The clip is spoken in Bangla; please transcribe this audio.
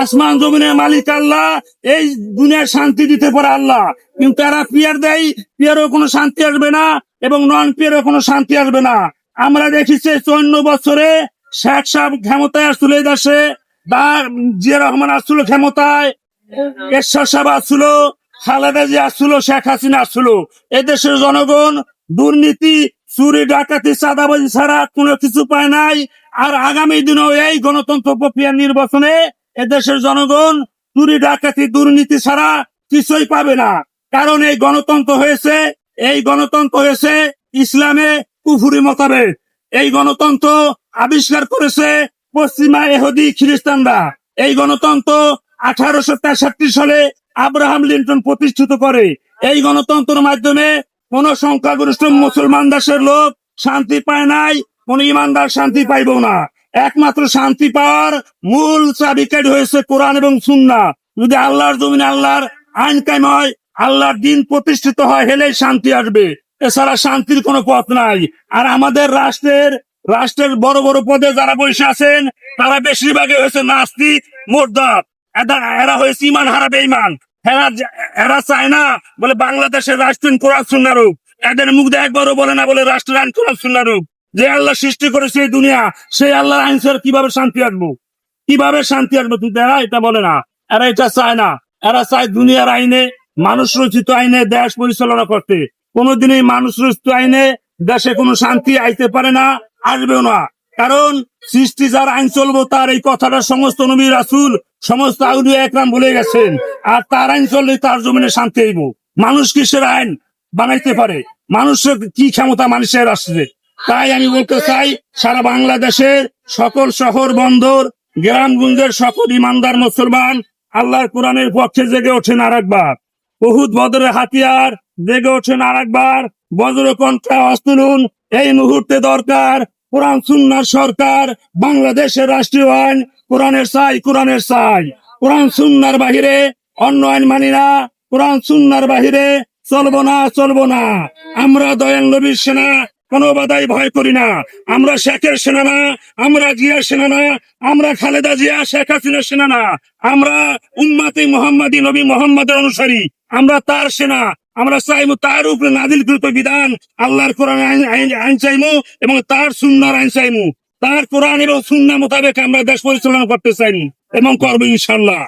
আসমান জমিনের মালিক আল্লাহ, এই দুনিয়ার শান্তি দিতে পারে আল্লাহ। কিন্তু তারা পিয়ার দেয়, পিয়ারও কোনো শান্তি আসবে না এবং নন পিয়ারও কোনো শান্তি আসবে না। আমরা দেখেছি চুয়ান্ন বছরে শেখ সাহেব ক্ষমতায় আসছিল এই দেশে, বা জিয়া রহমান আসছিল ক্ষমতায়, এরশাদ সাহেব আসছিল, খালেদা জিয়া আসছিল, শেখ হাসিনা আসছিল। এদেশের জনগণ দুর্নীতি, চুরি, ডাকাতি, চাঁদাবাজি ছাড়া কোনো কিছু পায় নাই। আর আগামী দিনেও এই গণতন্ত্র প্রক্রিয়া নির্বাচনে এদেশের জনগণ চুরি, ডাকাতি, দুর্নীতি ছাড়া কিছুই পাবে না। কারণ এই গণতন্ত্র হয়েছে, এই গণতন্ত্র হয়েছে ইসলামে কুফুরি মোতাবেক। এই গণতন্ত্র আবিষ্কার করেছে পশ্চিমা এহুদি খ্রিস্টানরা। এই গণতন্ত্র আঠারোশো তেষট্টি সালে আব্রাহাম লিন্টন প্রতিষ্ঠিত করে। এই গণতন্ত্রের মাধ্যমে কোন সংখ্যাগরিষ্ঠ মুসলমান দেশের লোক শান্তি পায় নাই, কোন ইমানদার শান্তি পাইব না। একমাত্র শান্তি পাওয়ার মূল চাবিকাঠি হয়েছে কোরআন এবং সুন্না। যদি আল্লাহর জমিনে আল্লাহর আইন কায়েম হয়, আল্লাহর দিন প্রতিষ্ঠিত হয়, হেলেই শান্তি আসবে। এছাড়া শান্তির কোনো পথ নাই। আর আমাদের রাষ্ট্রের রাষ্ট্রের বড় বড় পদে যারা বসে আছেন, তারা বেশিরভাগই হয়েছে নাস্তিক মোরদাত এরা- হয়েছে ইমান হারাবে ইমান এরা এরা চায় না বলে বাংলাদেশের রাষ্ট্র কোরআন সুন্নার রূপ। এদের মুখ দিয়ে একবারও বলে না বলে রাষ্ট্রের আইন কোরআন সুন্নার রূপ। যে আল্লাহ সৃষ্টি করেছে এই দুনিয়া, সেই আল্লাহর আইন ছাড়া কীভাবে শান্তি আসব কীভাবে শান্তি আসবে তুই এরা এটা বলে না। এরা এটা চায় না। এরা চায় দুনিয়ার আইনে মানুষ রচিত আইনে দেশ পরিচালনা করতে। কোনোদিনই মানুষ রচিত আইনে দেশে কোনো শান্তি আইতে পারে না, আসবেও না। কারণ সৃষ্টি যার আইন চলবো, তার এই কথাটা সমস্ত নবী রাসুল, সমস্ত আউলিয়া একরাম বলে গেছেন। আর তার আইন চললে তার জমিনে শান্তি আইব। মানুষ কিসের আইন বানাইতে পারে? মানুষের কি ক্ষমতা মানুষের আসছে? তাই আমি বলতে চাই, সারা বাংলাদেশের সকল শহর বন্দর, গ্রামগঞ্জের সকল ইমানদার মুসলমান আল্লাহর কোরআনের পক্ষে জেগে ওঠেন আর একবার বহুত বদরের হাতিয়ার জেগে ওঠেন আর একবার বজ্র কণ্ঠে অস্তুলুন এই মুহূর্তে দরকার কোরআন, সুন্নার সরকার, বাংলাদেশের রাষ্ট্রীয় আইন, কোরআনের চাই কোরআনের চাই কোরআন, সুন্নার বাহিরে অন্য আইন মানি না, কোরআন, সুন্নার বাহিরে চলবো না চলবো না। আমরা দয়াল নবীর সেনা কোনো বাধাই ভয় করি না। আমরা শেখের সেনা না আমরা জিয়ার সেনা না আমরা খালেদা জিয়া, শেখ হাসিনার সেনা না আমরা উম্মাতে মোহাম্মদী নবী মোহাম্মদের অনুসারী। আমরা তার সেনা। আমরা চাইব তার উপরে নাদিলকৃত বিধান। আল্লাহর কোরআন আইন- আইন এবং তার সুন্নার আইন চাইমু। তার কোরআন এবং সুন্না মোতাবেক আমরা দেশ পরিচালনা করতে চাই এবং করব ইনশাল্লাহ